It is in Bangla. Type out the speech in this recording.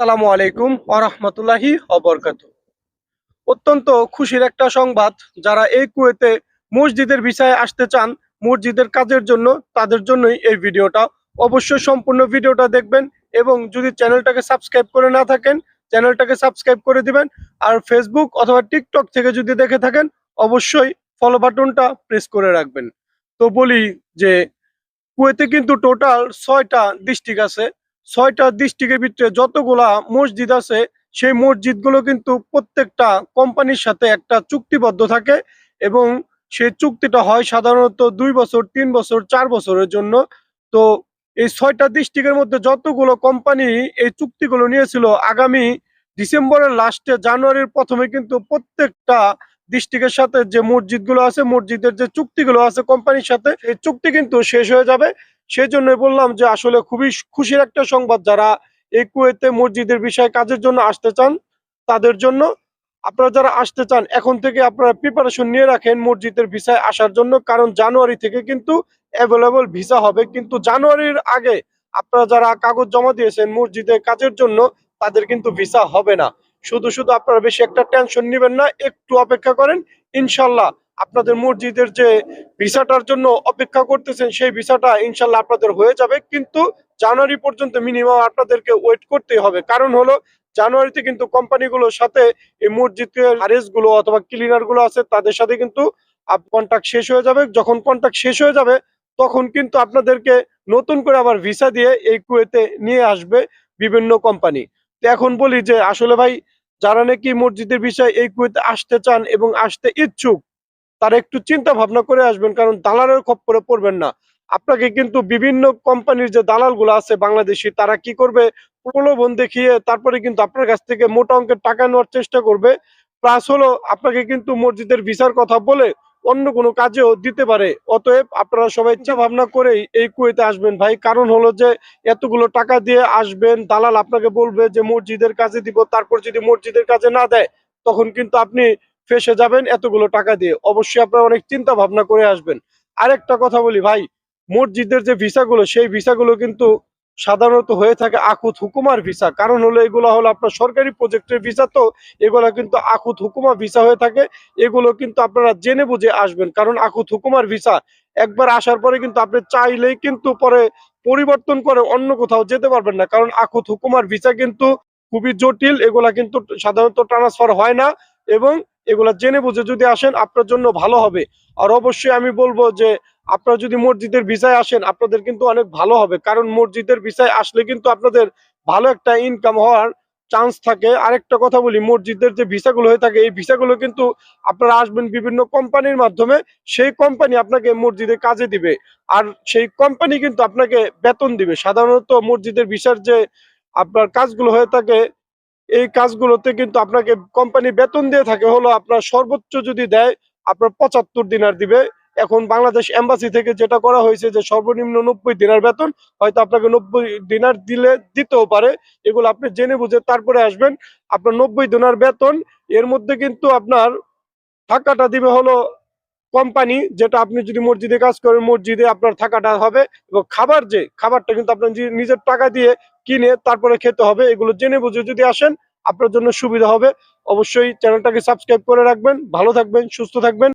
সালামু আলাইকুম আরহামতুল্লাহি অবরকাত অত্যন্ত খুশির একটা সংবাদ, যারা এই কুয়েতে মসজিদের বিষয়ে আসতে চান, মসজিদের কাজের জন্য, তাদের জন্যই এই ভিডিওটা। অবশ্যই সম্পূর্ণ ভিডিওটা দেখবেন এবং যদি চ্যানেলটাকে সাবস্ক্রাইব করে না থাকেন, চ্যানেলটাকে সাবস্ক্রাইব করে দিবেন। আর ফেসবুক অথবা টিকটক থেকে যদি দেখে থাকেন, অবশ্যই ফলো বাটনটা প্রেস করে রাখবেন। তো বলি যে, কুয়েতে কিন্তু টোটাল ছয়টা ডিস্ট্রিক্ট আছে। ছয়টা ডিস্ট্রিক্টের ভিতরে যতগুলা মসজিদ আছে, সেই মসজিদগুলো কিন্তু প্রত্যেকটা কোম্পানির সাথে একটা চুক্তিবদ্ধ থাকে এবং সেই চুক্তিটা হয় সাধারণত দুই বছর, তিন বছর, চার বছরের জন্য। তো এই ছয়টা ডিস্ট্রিক্টের মধ্যে যতগুলো কোম্পানি এই চুক্তিগুলো নিয়েছিল, আগামী ডিসেম্বরের লাস্টে জানুয়ারির প্রথমে কিন্তু প্রত্যেকটা ডিস্ট্রিক্টের সাথে যে মসজিদগুলো আছে, মসজিদের যে চুক্তিগুলো আছে কোম্পানির সাথে এই চুক্তি কিন্তু শেষ হয়ে যাবে। সেই জন্য বললাম যে আসলে খুবই খুশির একটা সংবাদ যারা এই কুয়েতে মসজিদের বিষয়ে কাজের জন্য আসতে চান, তাদের জন্য। আপনারা যারা আসতে চান, এখন থেকে আপনারা প্রিপারেশন নিয়ে রাখেন মসজিদের ভিসায় আসার জন্য, কারণ জানুয়ারি থেকে কিন্তু অ্যাভেলেবল ভিসা হবে। কিন্তু জানুয়ারির আগে আপনারা যারা কাগজ জমা দিয়েছেন মসজিদের কাজের জন্য, তাদের কিন্তু ভিসা হবে না। শুধু শুধু আপনারা বেশি একটা টেনশন নেবেন না, একটু অপেক্ষা করেন, ইনশাল্লাহ আপনাদের মসজিদের যে ভিসাটার জন্য অপেক্ষা করতেছেন, সেই ভিসাটা ইনশাল্লাহ আপনাদের হয়ে যাবে। কিন্তু জানুয়ারি পর্যন্ত মিনিমাম আপনাদেরকে ওয়েট করতেই হবে। কারণ হলো, জানুয়ারিতে কিন্তু কোম্পানিগুলোর সাথে এই মসজিদের আরএসগুলো অথবা ক্লিনারগুলো আছে, তাদের সাথে কিন্তু কন্ট্রাক্ট শেষ হয়ে যাবে। যখন কন্ট্রাক্ট শেষ হয়ে যাবে, তখন কিন্তু আপনাদেরকে নতুন করে আবার ভিসা দিয়ে এই কুয়েতে নিয়ে আসবে বিভিন্ন কোম্পানি। তো এখন বলি যে, আসলে ভাই, যারা নাকি মসজিদের বিষয়ে এই কুয়েতে আসতে চান এবং আসতে ইচ্ছুক তারা একটু চিন্তা ভাবনা করে আসবেন, কারণ দালালের খপ্পরে পড়বেন না। আপনাকে কিন্তু বিভিন্ন কোম্পানির যে দালালগুলো আছে বাংলাদেশি, তারা কি করবে? প্রলোভন দেখিয়ে তারপরে কিন্তু আপনার কাছ থেকে মোটা অঙ্কের টাকা নেওয়ার চেষ্টা করবে। প্লাস হলো আপনাকে কিন্তু মসজিদের ভিসার কথা বলে অন্য কোনো কাজেও দিতে পারে। অতএব আপনারা সবাই চিন্তা ভাবনা করেই এই কুয়েতে আসবেন ভাই। কারণ হলো যে এতগুলো টাকা দিয়ে আসবেন, দালাল আপনাকে বলবে যে মসজিদের কাজে দিব, তারপর যদি মসজিদের কাজে না দেয়, তখন কিন্তু আপনি ফেসে যাবেন এতগুলো টাকা দিয়ে। অবশ্যই আপনারা অনেক চিন্তা ভাবনা করে আসবেন। আরেকটা কথা বলি ভাই, মসজিদের যে ভিসাগুলো, সেই ভিসাগুলো কিন্তু সাধারণত হয়ে থাকে আকুত হুকুমার ভিসা। কারণ হলো এগুলো হলো আপনার সরকারি প্রজেক্টের ভিসা তো, এগুলো কিন্তু আকুত হুকুমা ভিসা হয়ে থাকে। এগুলো কিন্তু আপনারা জেনে বুঝে আসবেন, কারণ আকুত হুকুমার ভিসা একবার আসার পরে কিন্তু আপনি চাইলেই কিন্তু পরে পরিবর্তন করে অন্য কোথাও যেতে পারবেন না। কারণ আকুত হুকুমার ভিসা কিন্তু খুবই জটিল, এগুলা কিন্তু সাধারণত ট্রান্সফার হয় না এবং এগুলা জেনে বুঝে যদি আসেন আপনার জন্য ভালো হবে। আর অবশ্যই আমি বলব যে, আপনারা যদি মসজিদের ভিসায় আসেন, আপনাদের কিন্তু অনেক ভালো হবে। কারণ মসজিদের ভিসায় আসলে কিন্তু আপনাদের ভালো একটা ইনকাম হওয়ার চান্স থাকে। আরেকটা কথা বলি, মসজিদের যে ভিসাগুলো হয়ে থাকে, এই ভিসাগুলো কিন্তু আপনারা আসবেন বিভিন্ন কোম্পানির মাধ্যমে। সেই কোম্পানি আপনাকে মসজিদে কাজে দিবে। আর সেই কোম্পানি কিন্তু আপনাকে বেতন দিবে। সাধারণত মসজিদের ভিসার যে আপনার কাজগুলো হয়ে থাকে এই কাজগুলোতে কিন্তু আপনাকে কোম্পানি বেতন দিয়ে থাকে, হলো আপনার সর্বোচ্চ যদি দেয়, আপনার পঁচাত্তর দিনার দিবে। এখন বাংলাদেশ এম্বাসি থেকে যেটা করা হয়েছে যে, সর্বনিম্ন নব্বই দিনার বেতন, হয়তো আপনাকে নব্বই দিনার দিলে দিতেও পারে। এগুলো আপনি জেনে বুঝে তারপরে আসবেন। আপনার নব্বই দিনার বেতন, এর মধ্যে কিন্তু আপনার থাকাটা দিবে হলো কোম্পানি যেটা আপনি যদি মসজিদে কাজ করেন, মসজিদে আপনার থাকাটা হবে। এবং খাবার যে, খাবারটা কিন্তু আপনার নিজে- নিজের টাকা দিয়ে কিনে তারপরে খেতে হবে, এগুলো জেনে বুঝে যদি আসেন আপনার জন্য সুবিধা হবে। অবশ্যই চ্যানেলটাকে সাবস্ক্রাইব করে রাখবেন। ভালো থাকবেন, সুস্থ থাকবেন।